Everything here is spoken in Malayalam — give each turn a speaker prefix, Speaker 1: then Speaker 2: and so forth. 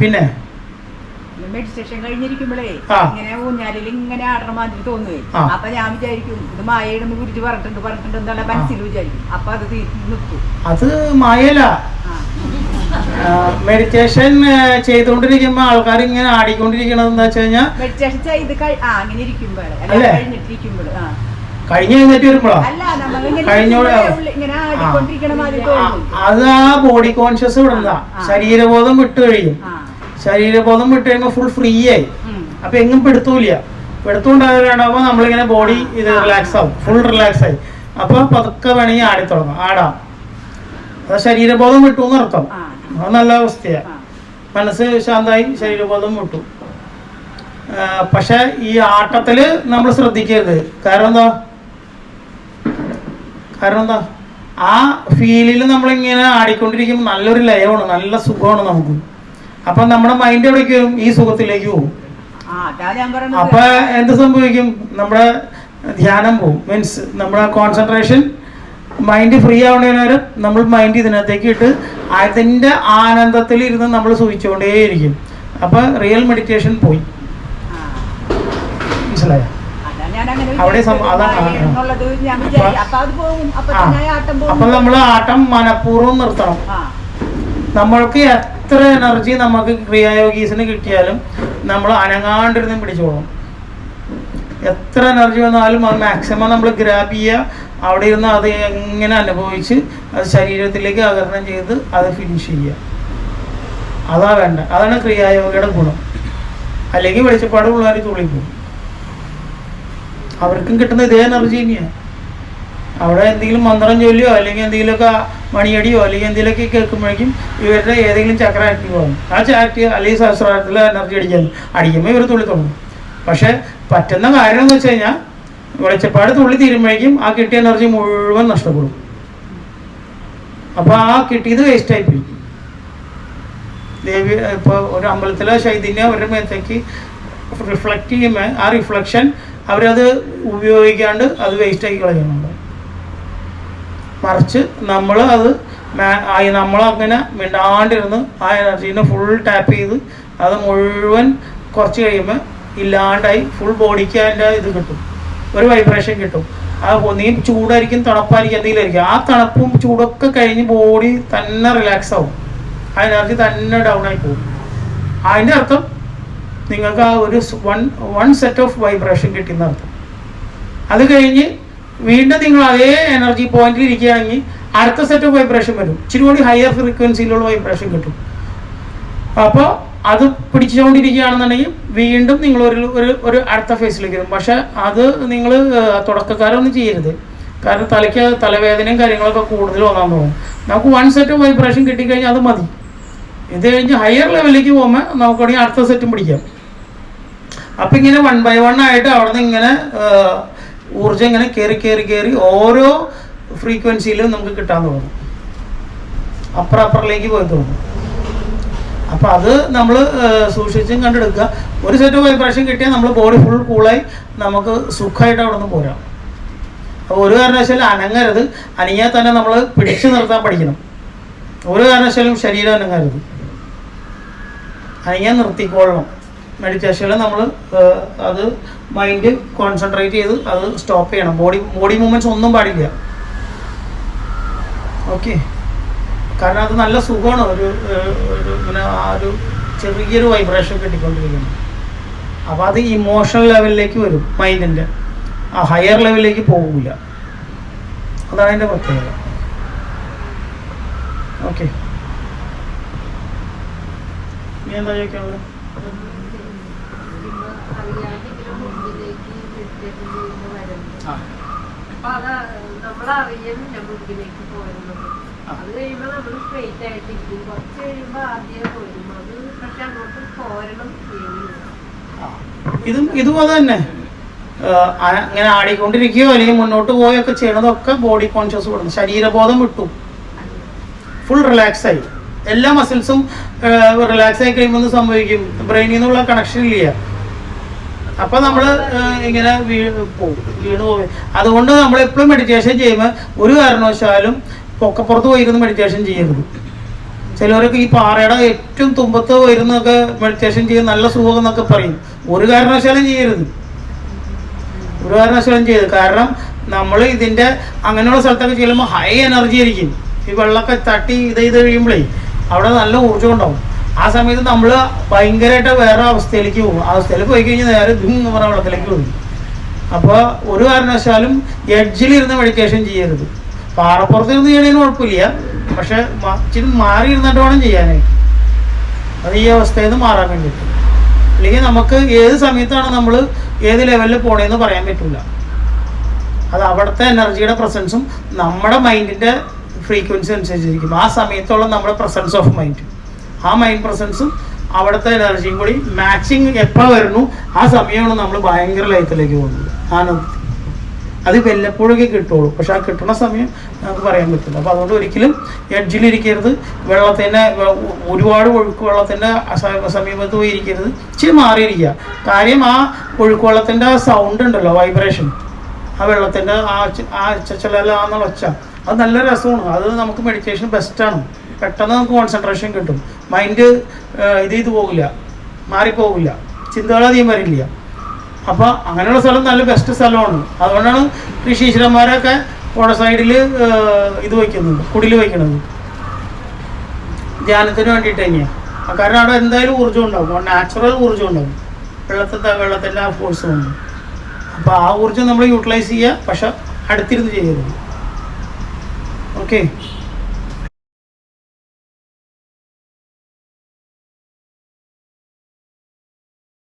Speaker 1: പിന്നെ?
Speaker 2: മെഡിറ്റേഷൻ കഴിഞ്ഞിരിക്കുമ്പോഴേ ഇങ്ങനെ ഊഞ്ഞാലിൽ ഇങ്ങനെ ആടണ മാതിരി തോന്നുവേ. അപ്പൊ ഞാൻ വിചാരിക്കും ഇത് മായയിടുന്ന് കുറിച്ച് പറഞ്ഞിട്ടുണ്ട് പറഞ്ഞിട്ടുണ്ട് എന്നുള്ള മനസ്സിൽ വിചാരിക്കും. അപ്പൊ അത്
Speaker 1: മായല മെഡിറ്റേഷൻ ചെയ്തോണ്ടിരിക്കുമ്പോ ആൾക്കാർ ഇങ്ങനെ ആടിക്കൊണ്ടിരിക്കണത് എന്താ വെച്ച് കഴിഞ്ഞാൽ
Speaker 2: മെഡിറ്റേഷൻ ചെയ്ത് അങ്ങനെ ഇരിക്കുമ്പോഴേ ആ.
Speaker 1: കഴിഞ്ഞ് കഴിഞ്ഞിട്ട് വരുമ്പോഴോ?
Speaker 2: തോന്നും
Speaker 1: അത് ആ ബോഡി കോൺഷ്യസ് വിടുന്നതാ ശരീരബോധം വിട്ടു കഴിയും. ശരീരബോധം വിട്ടു കഴിയുമ്പോൾ ഫുൾ ഫ്രീ ആയി. അപ്പൊ എങ്ങും പെടുത്തൂല പെടുത്തുണ്ടാകുമ്പോൾ നമ്മളിങ്ങനെ ബോഡി ഇത് റിലാക്സ് ആവും. ഫുൾ റിലാക്സ് ആയി. അപ്പൊ പതുക്കെ വേണമെങ്കിൽ ആടി തുടങ്ങാം. ആടാം. അത് ശരീരബോധം വിട്ടു എന്ന്
Speaker 2: അർത്ഥം.
Speaker 1: അത് നല്ല അവസ്ഥയാ. മനസ്സ് ശാന്തമായി ശരീരബോധം വിട്ടു. പക്ഷെ ഈ ആട്ടത്തിൽ നമ്മൾ ശ്രദ്ധിക്കരുത്. കാരണം എന്താ? കാരണം എന്താ? ആ ഫീലിൽ നമ്മളിങ്ങനെ ആടിക്കൊണ്ടിരിക്കുമ്പോൾ നല്ലൊരു ലയമാണ് നല്ല സുഖമാണ് നമുക്ക്. അപ്പൊ നമ്മുടെ മൈൻഡ് എവിടേക്ക് വരും? ഈ സുഖത്തിലേക്ക് പോകും. അപ്പൊ എന്ത് സംഭവിക്കും? നമ്മുടെ ധ്യാനം പോകും മീൻസ് നമ്മുടെ കോൺസെൻട്രേഷൻ മൈൻഡ് ഫ്രീ ആവുന്നതിന് നേരം നമ്മൾ മൈൻഡ് ഇതിനകത്തേക്ക് ഇട്ട് അതിന്റെ ആനന്ദത്തിൽ ഇരുന്ന് നമ്മൾ സൂചിച്ചുകൊണ്ടേയിരിക്കും അപ്പൊ റിയൽ മെഡിറ്റേഷൻ പോയി. മനസ്സിലായോ? അവിടെ
Speaker 2: അപ്പൊ
Speaker 1: നമ്മൾ ആട്ടം മനഃപൂർവം നിർത്തണം. നമ്മൾക്ക് എത്ര എനർജി നമുക്ക് ക്രിയായോഗീസിന് കിട്ടിയാലും നമ്മൾ അനങ്ങാണ്ടിരുന്ന് പിടിച്ചോളും. എത്ര എനർജി വന്നാലും അത് മാക്സിമം നമ്മൾ ഗ്രാബ് ചെയ്യുക. അവിടെ ഇരുന്ന് അത് എങ്ങനെ അനുഭവിച്ച് അത് ശരീരത്തിലേക്ക് ആകരണം ചെയ്ത് അത് ഫിനിഷ് ചെയ്യുക. അതാ വേണ്ട അതാണ് ക്രിയായോഗയുടെ ഗുണം. അല്ലെങ്കിൽ വെളിച്ചപ്പാട് പിള്ളേർ തുള്ളിപ്പോവും അവർക്കും കിട്ടുന്ന ഇതേ എനർജി തന്നെയാണ് അവിടെ എന്തെങ്കിലും മന്ത്രം ചൊല്ലിയോ അല്ലെങ്കിൽ എന്തെങ്കിലുമൊക്കെ മണിയടിയോ അല്ലെങ്കിൽ എന്തെങ്കിലുമൊക്കെ കേൾക്കുമ്പോഴേക്കും ഇവരുടെ ഏതെങ്കിലും ചക്ര ആക്റ്റീവ് ആകും ആ ചാക്ടി അല്ലെങ്കിൽ സഹസ്രാരത്തിൽ എനർജി അടിക്കാൻ അടിക്കുമ്പോൾ ഇവർ തുള്ളി തുടങ്ങും പക്ഷെ പറ്റുന്ന കാര്യം എന്ന് വെച്ച് കഴിഞ്ഞാൽ വെളിച്ചപ്പാട് തുള്ളി തീരുമ്പോഴേക്കും ആ കിട്ടിയ എനർജി മുഴുവൻ നഷ്ടപ്പെടും. അപ്പോൾ ആ കിട്ടിയത് വേസ്റ്റ് ആയിപ്പോയി. ദേവി ഇപ്പോൾ ഒരു അമ്പലത്തിലെ ശൈതിന്യ ഒരു മേത്തേക്ക് റിഫ്ലക്റ്റ് ചെയ്യുമ്പോൾ ആ റിഫ്ലക്ഷൻ അവരത് ഉപയോഗിക്കാണ്ട് അത് വേസ്റ്റാക്കി കളയുന്നുണ്ട്. മറിച്ച് നമ്മൾ അത് നമ്മൾ അങ്ങനെ മിണ്ടാണ്ടിരുന്ന് ആ എനർജീനെ ഫുൾ ടാപ്പ് ചെയ്ത് അത് മുഴുവൻ കുറച്ച് കഴിയുമ്പോൾ ഇല്ലാണ്ടായി ഫുൾ ബോഡിക്ക് അതിന്റെ ഇത് കിട്ടും. ഒരു വൈബ്രേഷൻ കിട്ടും. ആ നീ ചൂടായിരിക്കും തണുപ്പായിരിക്കും എന്തെങ്കിലും ആയിരിക്കും ആ തണുപ്പും ചൂടൊക്കെ കഴിഞ്ഞ് ബോഡി തന്നെ റിലാക്സ് ആവും. ആ എനർജി തന്നെ ഡൗൺ ആയി പോകും. അതിന്റെ അർത്ഥം നിങ്ങൾക്ക് ആ ഒരു one one set of vibration കിട്ടുന്ന അർത്ഥം അത് കഴിഞ്ഞ് വീണ്ടും നിങ്ങൾ അതേ എനർജി പോയിന്റിൽ ഇരിക്കുകയാണെങ്കിൽ അടുത്ത സെറ്റ് ഓഫ് വൈബ്രേഷൻ വരും. ഇച്ചിരി കൂടി ഹയർ ഫ്രീക്വൻസിയിലുള്ള വൈബ്രേഷൻ കിട്ടും. അപ്പോൾ അത് പിടിച്ചുകൊണ്ടിരിക്കുകയാണെന്നുണ്ടെങ്കിൽ വീണ്ടും നിങ്ങൾ ഒരു ഒരു ഒരു അടുത്ത ഫേസിലേക്ക് വരും. പക്ഷെ അത് നിങ്ങൾ തുടക്കക്കാരൊന്നും ചെയ്യരുത്. കാരണം തലയ്ക്ക് തലവേദനയും കാര്യങ്ങളൊക്കെ കൂടുതൽ വന്നാൻ തോന്നും നമുക്ക് വൺ സെറ്റ് വൈബ്രേഷൻ കിട്ടിക്കഴിഞ്ഞാൽ അത് മതി. ഇത് കഴിഞ്ഞ് ഹയർ ലെവലിലേക്ക് പോകുമ്പോൾ നമുക്ക് വേണമെങ്കിൽ അടുത്ത സെറ്റും പിടിക്കാം. അപ്പം ഇങ്ങനെ വൺ ബൈ വൺ ആയിട്ട് അവിടെ നിന്ന് ഇങ്ങനെ ഊർജം ഇങ്ങനെ കയറി കയറി കയറി ഓരോ ഫ്രീക്വൻസിയിലും നമുക്ക് കിട്ടാൻ തുടങ്ങും അപ്പുറം അപ്പുറത്തേക്ക് പോയി തുടങ്ങും അപ്പൊ അത് നമ്മൾ സൂക്ഷിച്ചും കണ്ടെടുക്കുക. ഒരു സെറ്റ് വൈബ്രേഷൻ കിട്ടിയാൽ നമ്മൾ ബോഡി ഫുൾ കൂളായി നമുക്ക് സുഖമായിട്ട് അവിടെ നിന്ന് പോരാം. അപ്പോൾ ഒരു കാരണവശാലും അനങ്ങരുത്. അനങ്ങിയാൽ തന്നെ നമ്മൾ പിടിച്ചു നിർത്താൻ പഠിക്കണം. ഒരു കാരണവശാലും ശരീരം അനങ്ങരുത്. അനങ്ങിയാൽ നിർത്തിക്കൊള്ളണം. മെഡിറ്റേഷനിൽ നമ്മൾ അത് മൈൻഡ് കോൺസെൻട്രേറ്റ് ചെയ്ത് അത് സ്റ്റോപ്പ് ചെയ്യണം. ബോഡി ബോഡി മൂവ്മെന്റ്സ് ഒന്നും പാടില്ല. ഓക്കെ കാരണം അത് നല്ല സുഖമാണ്. ഒരു ഒരു ഇങ്ങനെ ആ ഒരു ചെറിയൊരു വൈബ്രേഷൻ കിട്ടിക്കൊണ്ടിരിക്കുന്നത് അപ്പോൾ അത് ഇമോഷണൽ ലെവലിലേക്ക് വരും മൈൻഡിന്റെ ആ ഹയർ ലെവലിലേക്ക് പോകില്ല അതാണ് അതിന്റെ പ്രത്യേകത. ഓക്കെ ഞാൻ എന്താ ചോദിക്കാനുള്ളത്?
Speaker 3: അപ്പൊ അത് നമ്മളറിയുന്നില്ല മുമ്പിലേക്ക് പോരുന്നത്
Speaker 1: ആ.
Speaker 3: അത് കഴിയുമ്പോ നമ്മൾ സ്ട്രെയിറ്റ് ആയിട്ടിരിക്കും കുറച്ച് കഴിയുമ്പോ ആദ്യം പോരും അത് പക്ഷെ അങ്ങോട്ട് പോരണം.
Speaker 1: ഇതും ഇതും അത് തന്നെ. അങ്ങനെ ആടിക്കൊണ്ടിരിക്കുകയോ അല്ലെങ്കിൽ മുന്നോട്ട് പോവുകയൊക്കെ ചെയ്യണതൊക്കെ ബോഡി കോൺഷ്യസ് കൊടുക്കും ശരീരബോധം വിട്ടു. ഫുൾ റിലാക്സ് ആയി. എല്ലാ മസിൽസും റിലാക്സ് ആയി കഴിയുമ്പോൾ സംഭവിക്കും? ബ്രെയിനിൽ നിന്നുള്ള കണക്ഷൻ ഇല്ല. അപ്പൊ നമ്മൾ ഇങ്ങനെ വീണു പോകും അതുകൊണ്ട് നമ്മൾ എപ്പോഴും മെഡിറ്റേഷൻ ചെയ്യുമ്പോൾ ഒരു കാരണവശാലും പൊക്കപ്പുറത്ത് പോയിരുന്ന് മെഡിറ്റേഷൻ ചെയ്യരുത്. ചിലവരൊക്കെ ഈ പാറയുടെ ഏറ്റവും തുമ്പത്ത് വരുന്നൊക്കെ മെഡിറ്റേഷൻ ചെയ്യും നല്ല സുഖം എന്നൊക്കെ പറയും. ഒരു കാരണവശാലും ചെയ്യരുത്. ഒരു കാരണവശാലും ചെയ്യരുത്. കാരണം നമ്മൾ ഇതിന്റെ അങ്ങനെയുള്ള സ്ഥലത്തൊക്കെ ചെല്ലുമ്പോൾ ഹൈ എനർജി ആയിരിക്കും. ഈ വെള്ളമൊക്കെ തട്ടി ഇത് ചെയ്ത് കഴിയുമ്പോഴേ അവിടെ നല്ല ഊർജം ഉണ്ടാവും. ആ സമയത്ത് നമ്മൾ ഭയങ്കരമായിട്ട് വേറെ അവസ്ഥയിലേക്ക് പോകും. ആ അവസ്ഥയിലേക്ക് പോയി കഴിഞ്ഞാൽ നേരെ ദും എന്ന് പറഞ്ഞ വെള്ളത്തിലേക്ക് പോകും അപ്പോൾ ഒരു കാരണവശാലും എഡ്ജിലിരുന്ന് മെഡിറ്റേഷൻ ചെയ്യരുത്. പാറപ്പുറത്ത് ഇരുന്ന് ചെയ്യണതിന് കുഴപ്പമില്ല. പക്ഷെ ഇച്ചിരി മാറി ഇരുന്നിട്ട് വേണം ചെയ്യാനായിട്ട്. അത് ഈ അവസ്ഥയിൽ നിന്ന് മാറാൻ വേണ്ടിയിട്ട്. അല്ലെങ്കിൽ നമുക്ക് ഏത് സമയത്താണ് നമ്മൾ ഏത് ലെവലിൽ പോണേന്ന് പറയാൻ പറ്റില്ല അത് അവിടുത്തെ എനർജിയുടെ പ്രസൻസും നമ്മുടെ മൈൻഡിന്റെ ഫ്രീക്വൻസി അനുസരിച്ചിരിക്കും. ആ സമയത്തുള്ള നമ്മുടെ പ്രസൻസ് ഓഫ് മൈൻഡ് ആ മൈൻഡ് പ്രസൻസും അവിടുത്തെ എനർജിയും കൂടി മാച്ചിങ് എപ്പോൾ വരുന്നു ആ സമയമാണ് നമ്മൾ ഭയങ്കര ലൈഫിലേക്ക് പോകുന്നത് ആനന്ദത്തിൽ അത് വല്ലപ്പോഴൊക്കെ കിട്ടുള്ളൂ പക്ഷെ ആ കിട്ടുന്ന സമയം നമുക്ക് പറയാൻ പറ്റില്ല അപ്പോൾ അതുകൊണ്ട് ഒരിക്കലും എഡ്ജിലിരിക്കരുത് വെള്ളത്തിന്റെ ഒരുപാട് ഒഴുക്ക് വെള്ളത്തിന്റെ സമീപത്ത് പോയി ഇരിക്കരുത് ഇച്ചിരി മാറിയിരിക്കുക കാര്യം ആ ഒഴുക്ക് വെള്ളത്തിന്റെ സൗണ്ട് ഉണ്ടല്ലോ വൈബ്രേഷൻ ആ വെള്ളത്തിന്റെ ആ ആ ചച്ചലാന്നുള്ള ഒച്ച അത് നല്ല രസമാണ് അത് നമുക്ക് മെഡിറ്റേഷൻ ബെസ്റ്റാണ് പെട്ടെന്ന് നമുക്ക് കോൺസെൻട്രേഷൻ കിട്ടും. മൈൻഡ് ഇത് ചെയ്ത് പോകില്ല. മാറിപ്പോകില്ല. ചിന്തകളധികം വരില്ല. അപ്പോൾ അങ്ങനെയുള്ള സ്ഥലം നല്ല ബെസ്റ്റ് സ്ഥലമാണ്. അതുകൊണ്ടാണ് ഋഷീശ്വരന്മാരൊക്കെ പുഴ സൈഡിൽ ഇത് വയ്ക്കുന്നത് കുടിൽ വയ്ക്കുന്നത് ധ്യാനത്തിന് വേണ്ടിയിട്ട് തന്നെയാണ് കാരണം അവിടെ എന്തായാലും ഊർജം ഉണ്ടാകും നാച്ചുറൽ ഊർജം ഉണ്ടാകും വെള്ളത്തെ വെള്ളത്തിന്റെ ആ ഫോഴ്സ് ഉണ്ട് അപ്പോൾ ആ ഊർജം നമ്മൾ യൂട്ടിലൈസ് ചെയ്യുക പക്ഷെ അടുത്തിരുന്ന് ചെയ്യരുത്. ഓക്കെ